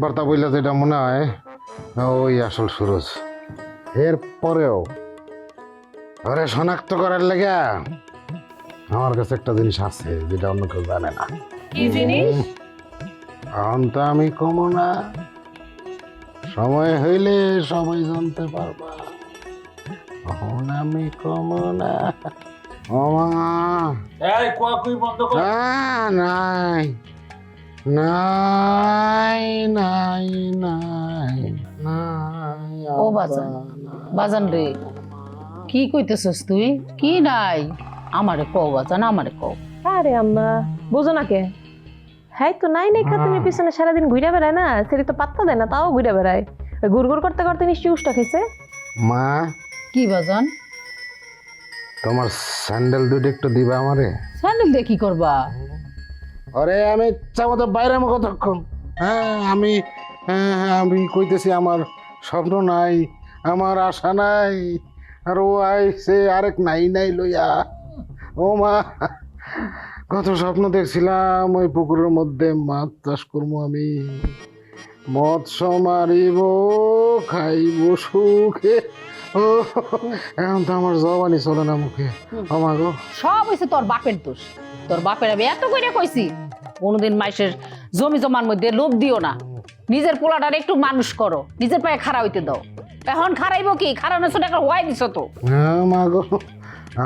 বার্তা বইলে যেটা মনে হয় ওই আসল সুরজ। এর পরেও ওরে শনাক্ত করার লেগে আমার কাছে একটা জিনিস আছে যেটা অন্য কেউ জানে না। এখন তো আমি কমো না। সময় হইলে সবাই জানতে পারবা। এখন আমি কমো না। ওমা এই কুয়াকুই বন্ধ কর। আহ, নাই। নাই নাই বাজান। বাজান রে কি কইতেছস তুই? কি নাই? আমারে কও বাজান আমারে কও। আরে আম্মা বুঝো না কে? হ্যাঁ তো নাই নাই খাতুনের পিছনে সারাদিন ঘুরে বেড়ায় না? সেটি তো পাত্তা দেয় না তাও ঘুরে বেড়ায়। গুড় গুড় করতে করতে নিশ্চয়ই উষ্টা খেয়েছে মা। কি বাজান? তোমার স্যান্ডেল দুটো একটু দিবা আমারে? স্যান্ডেল দিয়ে কি করবা? আরে আমি ইচ্ছা মতো বাইরে তখন হ্যাঁ আমি হ্যাঁ, হ্যাঁ, আমি কইতেছি আমার স্বপ্ন নাই। আমার আশা নাই, আর ও আইসে আরেক নাই নাই লইয়া। ও মা, কত স্বপ্ন দেখছিলাম, ওই পুকুরের মধ্যে মাছ চাষ করব আমি। মৎস্য মারিব, খাইব সুখে। ও, এখন তো আমার জবানি চলে না মুখে। আমার গো। সব হইছে তোর বাপের দোষ। তোর বাপের আমি এত করে কইছি, কোনোদিন মাইসের জমি জমার মধ্যে লোভ দিও না। নিজের পোলাটার একটু মানুষ করো, নিজের পায়ে খাড়া হইতে দাও। এখন খারাইবো কি? খারানোর ছোট একটা হওয়াই দিছ তো। হ্যাঁ মা গো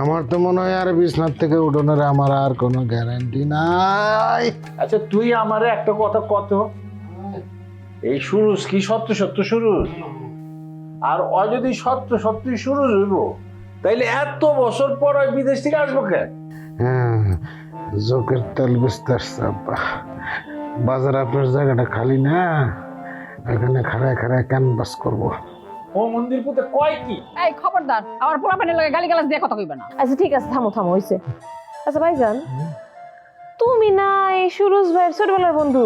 আমার তো মনে হয় আর বিছনার থেকে উঠোনের আমার আর কোনো গ্যারান্টি নাই। আচ্ছা তুই আমারে একটা কথা কত? এই সুরুজ কি সত্য সত্য সুরুজ? আর ও যদি সত্য সত্যি সুরুজ হইব তাইলে এত বছর পর ওই বিদেশ থেকে আসব কেন? হ্যাঁ জোকের তেল বিস্তার বাজার আপনার জায়গাটা খালি না এখানে খাড়ায় খাড়ায় ক্যানভাস করব। ও মন্দির পুতে কয় কি? এই খবরদার আমার পোলা পানের লাগে গালি গালাজ দিয়ে কথা কইবে না। আচ্ছা ঠিক আছে থামো থামো হয়েছে আচ্ছা ভাইজান তুমি না এই সুরজ ভাইয়ের ছোটবেলার বন্ধু?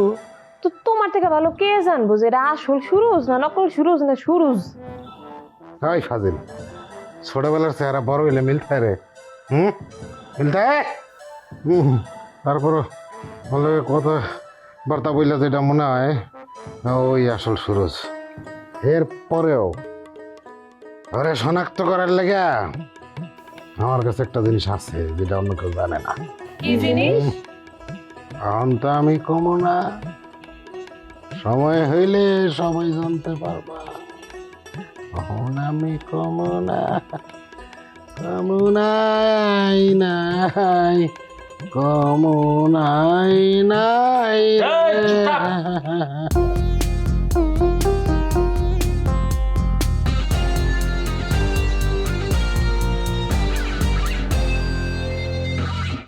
তো তোমার থেকে ভালো কে জানব যে এটা আসল সুরজ না নকল সুরজ না সুরজ? হাই ফাজিল ছোটবেলার চেহারা বড় হইলে মিলতে রে। হুম? মিলতে হুম তারপর বলে কথা বার্তা বইলে যেটা মনে হয় ওই আসল সুরজ। এর পরেও ওরে শনাক্ত করার লেগে আমার কাছে একটা জিনিস আছে যেটা অন্য কেউ জানে না। কি জিনিস? এখন তো আমি কমো না। সময় হইলে সবাই জানতে পারবা। এখন আমি কমো না। কমো নাই নাই। কমো নাই নাই।